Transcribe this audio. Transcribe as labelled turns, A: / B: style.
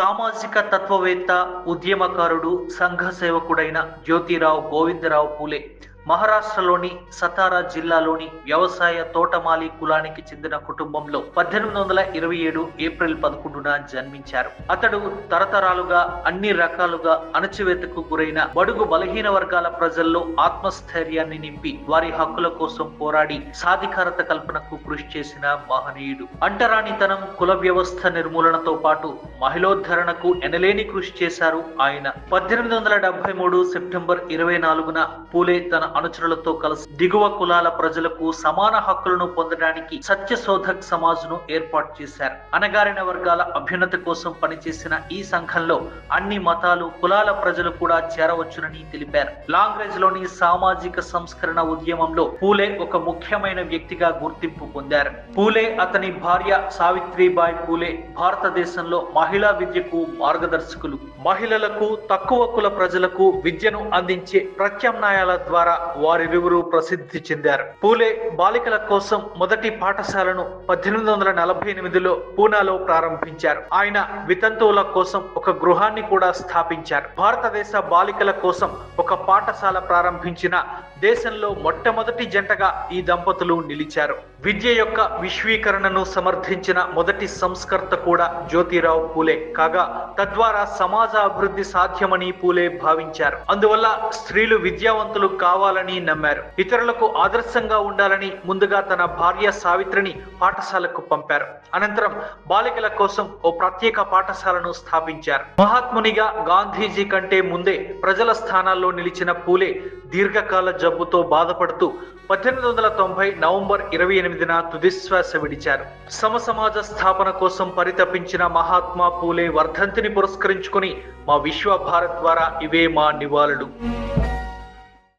A: సామాజిక తత్వవేత్త ఉద్యమకారుడు సంఘ సేవకుడైన జ్యోతిరావు గోవిందరావు పూలే. మహారాష్ట్రలోని సతారా జిల్లాలోని వ్యవసాయ తోటమాలి కులానికి చెందిన కుటుంబంలో పద్దెనిమిది వందల ఇరవై ఏడు ఏప్రిల్ పదకొండున జన్మించారు. అతడు తరతరాలుగా అన్ని రకాలుగా అణచివేతకు గురైన బడుగు బలహీన వర్గాల ప్రజల్లో ఆత్మస్థైర్యాన్ని నింపి వారి హక్కుల కోసం పోరాడి సాధికారత కల్పనకు కృషి చేసిన మహనీయుడు. అంటరానితనం కుల వ్యవస్థ నిర్మూలనతో పాటు మహిళోద్ధరణకు ఎనలేని కృషి చేశారు ఆయన. పద్దెనిమిది వందల డెబ్బై మూడు సెప్టెంబర్ ఇరవై నాలుగున పూలే తన అనుచరులతో కలిసి దిగువ కులాల ప్రజలకు సమాన హక్కులను పొందడానికి సత్యశోధక్ సమాజ్ను ఏర్పాటు చేశారు. అణగారిన వర్గాల అభ్యున్నతి కోసం పనిచేసిన ఈ సంఘంలో అన్ని మతాలు కులాల ప్రజలు కూడా చేరవచ్చునని తెలిపారు. లాంగ్వేజ్లోని సామాజిక సంస్కరణ ఉద్యమంలో పూలే ఒక ముఖ్యమైన వ్యక్తిగా గుర్తింపు పొందారు. పూలే అతని భార్య సావిత్రిబాయి పూలే భారతదేశంలో మహిళా విద్యకు మార్గదర్శకులు. మహిళలకు తక్కువ కుల ప్రజలకు విద్యను అందించే ప్రత్యామ్నాయాల ద్వారా వారిరువురు ప్రసిద్ధి చెందారు. పూలే బాలికల కోసం మొదటి పాఠశాలను పద్దెనిమిది వందల నలభై ఎనిమిదిలో పూనాలో ప్రారంభించారు. ఆయన వితంతువుల కోసం ఒక గృహాన్ని కూడా స్థాపించారు. భారతదేశ బాలికల కోసం ఒక పాఠశాల ప్రారంభించిన దేశంలో మొట్టమొదటి జంటగా ఈ దంపతులు నిలిచారు. విద్య యొక్క విశ్వీకరణను సమర్థించిన మొదటి సంస్కర్త కూడా జ్యోతిరావు పూలే. కాగా తద్వారా సమాజ అభివృద్ధి సాధ్యమని పూలే భావించారు. అందువల్ల స్త్రీలు విద్యావంతులు కావాలని నమ్మారు. ఇతరులకు ఆదర్శంగా ఉండాలని ముందుగా తన భార్య సావిత్రిని పాఠశాలకు పంపారు. అనంతరం బాలికల కోసం ఓ ప్రత్యేక పాఠశాలను స్థాపించారు. మహాత్మునిగా గాంధీజీ కంటే ముందే ప్రజల స్థానాల్లో నిలిచిన పూలే దీర్ఘకాల జబ్బుతో బాధపడుతూ పద్దెనిమిది వందల తొంభై నవంబర్ ఇరవై ఎనిమిదిన తుదిశ్వాస విడిచారు. సమసమాజ స్థాపన కోసం పరితపించిన మహాత్మా పూలే వర్ధంతిని పురస్కరించుకుని మా విశ్వ భారత్ ద్వారా ఇవే మా నివాళులు.